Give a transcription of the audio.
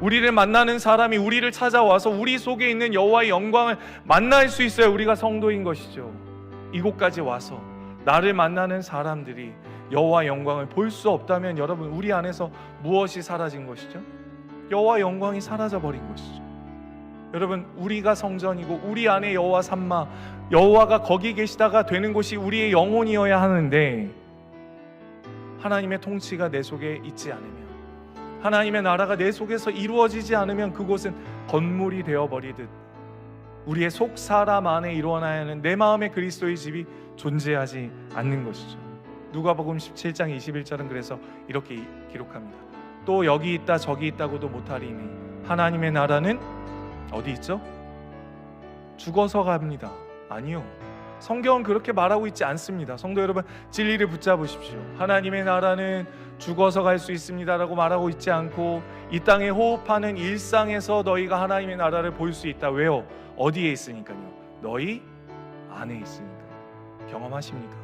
우리를 만나는 사람이 우리를 찾아와서 우리 속에 있는 여호와의 영광을 만날 수 있어야 우리가 성도인 것이죠. 이곳까지 와서 나를 만나는 사람들이 여호와 영광을 볼 수 없다면 여러분 우리 안에서 무엇이 사라진 것이죠? 여호와 영광이 사라져 버린 것이죠. 여러분 우리가 성전이고 우리 안에 여호와 삼마 여호와가 거기 계시다가 되는 곳이 우리의 영혼이어야 하는데 하나님의 통치가 내 속에 있지 않으면 하나님의 나라가 내 속에서 이루어지지 않으면 그곳은 건물이 되어 버리듯 우리의 속 사람 안에 일어나야 하는 내 마음의 그리스도의 집이 존재하지 않는 것이죠. 누가복음 17장 21절은 그래서 이렇게 기록합니다. 또 여기 있다 저기 있다고도 못하리니 하나님의 나라는 어디 있죠? 죽어서 갑니다. 아니요. 성경은 그렇게 말하고 있지 않습니다. 성도 여러분, 진리를 붙잡으십시오. 하나님의 나라는 죽어서 갈 수 있습니다라고 말하고 있지 않고 이 땅에 호흡하는 일상에서 너희가 하나님의 나라를 볼 수 있다. 왜요? 어디에 있으니까요? 너희 안에 있으니까. 경험하십니까?